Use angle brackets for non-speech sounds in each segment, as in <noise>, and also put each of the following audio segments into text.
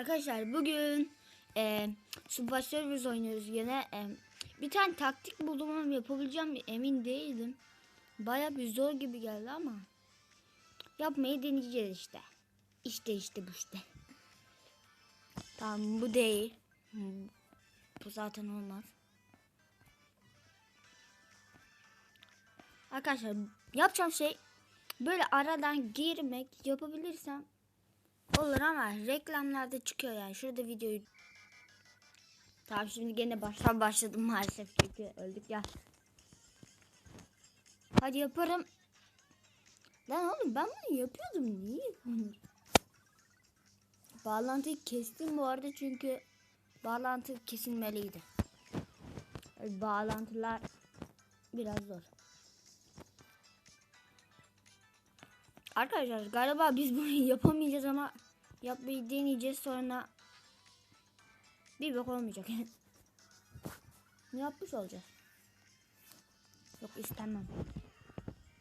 Arkadaşlar bugün e, Subway Surfers oynuyoruz yine. E, bir tane taktik buldum ama yapabileceğim mi emin değildim. Baya bir zor gibi geldi ama. Yapmayı deneyeceğiz işte. İşte işte bu işte. Tamam bu değil. Bu zaten olmaz. Arkadaşlar yapacağım şey böyle aradan girmek yapabilirsem Olur ama reklamlarda çıkıyor yani. Şurada videoyu... Tamam şimdi gene baştan başladım maalesef çünkü öldük ya. Hadi yaparım. Lan oğlum ben bunu yapıyordum. Niye? Bağlantıyı kestim bu arada çünkü bağlantı kesilmeliydi. Bağlantılar biraz zor. Arkadaşlar galiba biz bunu <laughs> yapamayacağız ama yapmayı deneyeceğiz sonra bir bak olmayacak. <laughs> ne yapmış olacağız? Yok istemem.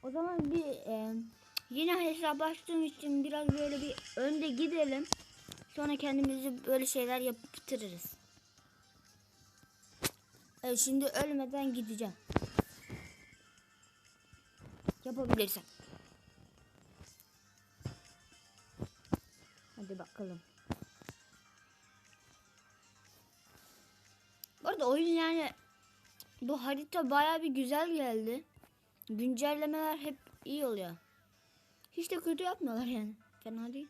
O zaman bir e, yine hesaplaştığım için biraz böyle bir önde gidelim. Sonra kendimizi böyle şeyler yaptırırız. Evet şimdi ölmeden gideceğim. Yapabilirsem. Hadi bakalım. Bu arada oyun yani bu harita baya bir güzel geldi. Güncellemeler hep iyi oluyor. Hiç de kötü yapmıyorlar yani. Fena değil.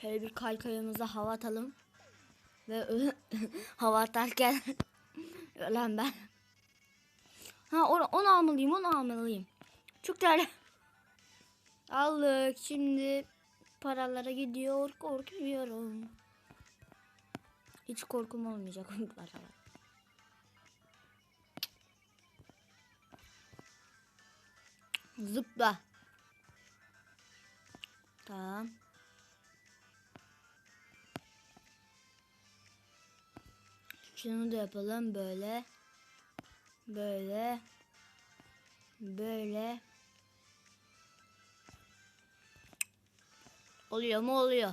Şöyle bir kaykayımıza hava atalım. Ve <laughs> hava atarken <laughs> ölen ben. Ha onu, onu almalıyım onu almalıyım. Çok değerli. Aldık. Şimdi paralara gidiyor. Korkuyorum. Hiç korkum olmayacak <laughs> o paralar. Zıpla. Tamam. Şunu da yapalım böyle. Böyle. Böyle. Oluyor mu oluyor.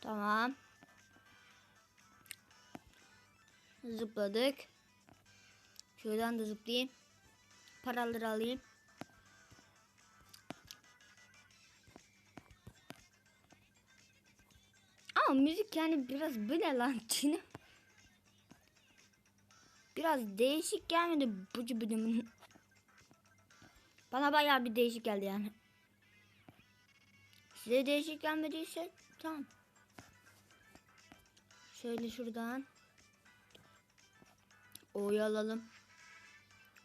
Tamam. Zıpladık. Şuradan da zıplayayım. Paraları alayım. Ama müzik yani biraz böyle lan <laughs> Çin'e. Biraz değişik gelmedi bu cübüdümün. Bana bayağı bir değişik geldi yani. Size değişik gelmediyse tamam. Şöyle şuradan. O'yu alalım.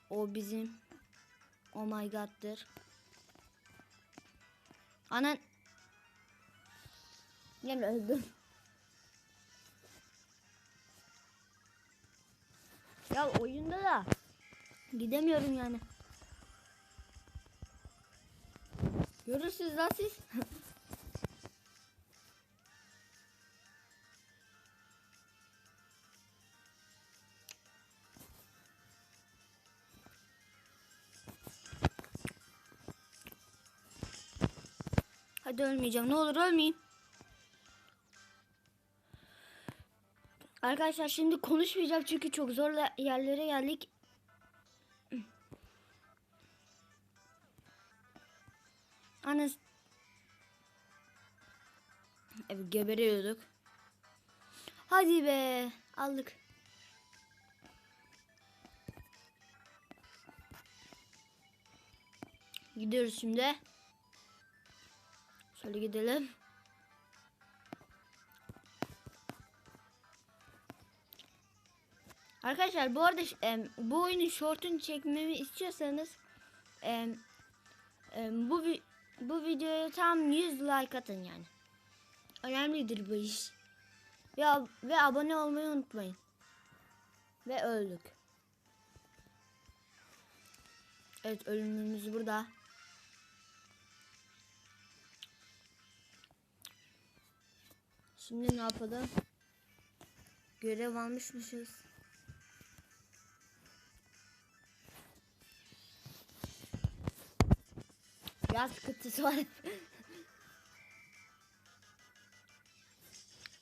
O bizim. Oh my god'tır. Anan. Yine öldüm. Ya oyunda da gidemiyorum yani. Görürsünüz lan siz. Hadi ölmeyeceğim. Ne olur ölmeyeyim. Arkadaşlar şimdi konuşmayacağım çünkü çok zor yerlere geldik. Anas Evet geberiyorduk. Hadi be aldık. Gidiyoruz şimdi. Şöyle gidelim. Arkadaşlar bu arada e, bu oyunun short'unu çekmemi istiyorsanız e, e, bu bu videoya tam 100 like atın yani. Önemlidir bu iş. Ve, ve abone olmayı unutmayın. Ve öldük. Evet ölümümüz burada. Şimdi ne yapalım? Görev almışmışız. Biraz sıkıntısı var.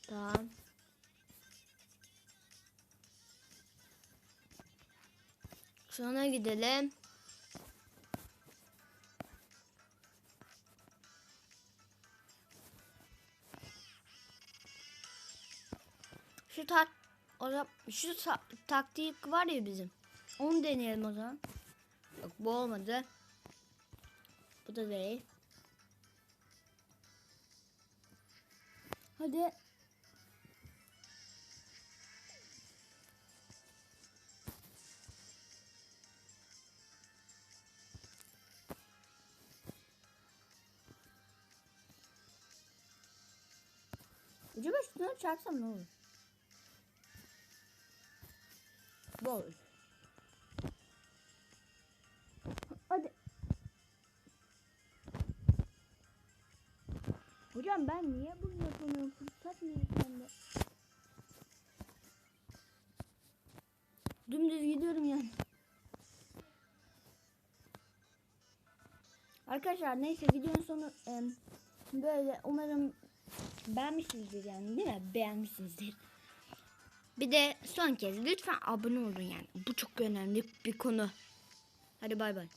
tamam. Sonra gidelim. Şu tak o zaman şu ta- taktik var ya bizim. Onu deneyelim o zaman. Yok bu olmadı. Bu da değil. Hadi. Acaba şuna çarpsam ne olur? Bu. Hocam ben niye bunu yapamıyorum? Fırsat mı bende? Dümdüz gidiyorum yani. Arkadaşlar neyse videonun sonu em, böyle umarım beğenmişsinizdir yani değil mi? Beğenmişsinizdir. Bir de son kez lütfen abone olun yani. Bu çok önemli bir konu. Hadi bay bay.